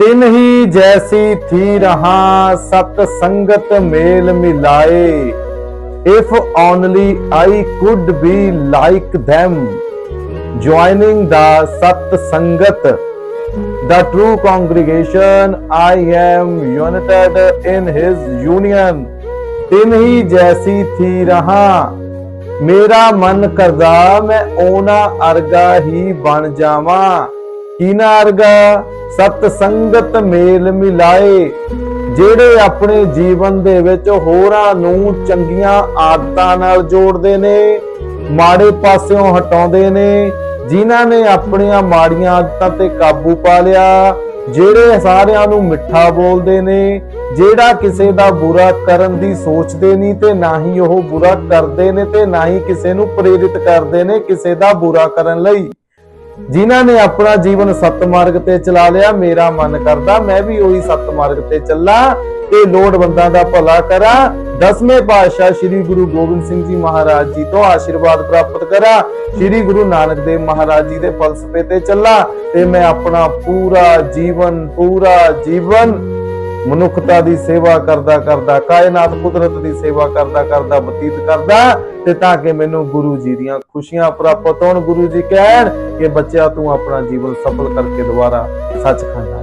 ਤਿਨ ਹੀ ਜੈਸੀ ਥੀ ਰਹਾ ਸਤ ਸੰਗਤ ਮੇਲ ਮਿਲਾਏ if only I could be like them joining the sat sangat the true congregation I am united in his union ਤਿਨ ਹੀ ਜੈਸੀ ਥੀ ਰਹਾ ਮੇਰਾ ਮਨ ਕਰਦਾ ਮੈਂ ਉਹਨਾਂ ਅਰਗਾ ਹੀ ਬਣ ਜਾਵਾਂ ਕਿਨਾ ਅਰਗਾ ਸਤ ਸੰਗਤ ਮੇਲ ਮਿਲਾਏ, ਜਿਹੜੇ ਆਪਣੇ ਜੀਵਨ ਦੇ ਵਿੱਚ ਹੋਰਾਂ ਨੂੰ ਚੰਗੀਆਂ ਆਦਤਾਂ ਨਾਲ ਜੋੜਦੇ ਨੇ, ਮਾੜੇ ਪਾਸਿਓਂ ਹਟਾਉਂਦੇ ਨੇ, ਜਿਨ੍ਹਾਂ ਨੇ ਆਪਣੀਆਂ ਮਾੜੀਆਂ ਆਦਤਾਂ ਤੇ ਕਾਬੂ ਪਾ ਲਿਆ, ਜਿਹੜੇ ਸਾਰਿਆਂ ਨੂੰ ਮਿੱਠਾ ਬੋਲਦੇ ਨੇ, ਜਿਹੜਾ ਕਿਸੇ ਦਾ ਬੁਰਾ ਕਰਨ ਦੀ ਸੋਚਦੇ ਨਹੀਂ ਤੇ ਨਾ ਹੀ ਉਹ ਬੁਰਾ ਕਰਦੇ ਨੇ ਤੇ ਨਾ ਹੀ ਕਿਸੇ ਨੂੰ ਪ੍ਰੇਰਿਤ ਕਰਦੇ ਨੇ ਕਿਸੇ ਦਾ ਬੁਰਾ ਕਰਨ ਲਈ। ਜਿਨ੍ਹਾਂ ਨੇ ਆਪਣਾ ਜੀਵਨ ਸਤ ਤੇ ਚਲਾ ਲਿਆ, ਮੇਰਾ ਮਨ ਕਰਦਾ ਮੈਂ ਵੀ ਉਹੀ ਸਤ ਤੇ ਚੱਲਾਂ ਤੇ ਲੋੜਵੰਦਾਂ ਦਾ ਭਲਾ ਕਰਾਂ। ਦਸਵੇਂ ਪਾਤਸ਼ਾਹ ਸ੍ਰੀ ਗੁਰੂ ਗੋਬਿੰਦ ਸਿੰਘ ਜੀ ਮਹਾਰਾਜ ਜੀ ਤੋਂ ਆਸ਼ੀਰਵਾਦ ਪ੍ਰਾਪਤ ਕਰਾਂ। ਸ੍ਰੀ ਗੁਰੂ ਨਾਨਕ ਦੇਵ ਮਹਾਰਾਜ ਜੀ ਦੇ ਫਲਸਫੇ ਤੇ ਚੱਲਾਂ ਤੇ ਮੈਂ ਆਪਣਾ ਪੂਰਾ ਜੀਵਨ ਪੂਰਾ ਜੀਵਨ ਮਨੁੱਖਤਾ ਦੀ ਸੇਵਾ ਕਰਦਾ ਕਰਦਾ, ਕਾਇਨਾਤ ਕੁਦਰਤ ਦੀ ਸੇਵਾ ਕਰਦਾ ਕਰਦਾ ਬਤੀਤ ਕਰਦਾ ਤੇ ਤਾਂ ਕਿ ਮੈਨੂੰ ਗੁਰੂ ਜੀ ਦੀਆਂ ਖੁਸ਼ੀਆਂ ਪ੍ਰਾਪਤ ਹੋਣ। ਗੁਰੂ ਜੀ ਕਹਿਣ ਕਿ ਬੱਚਿਆ, ਤੂੰ ਆਪਣਾ ਜੀਵਨ ਸਫਲ ਕਰਕੇ ਦੁਬਾਰਾ ਸੱਚਖੰਡ ਆ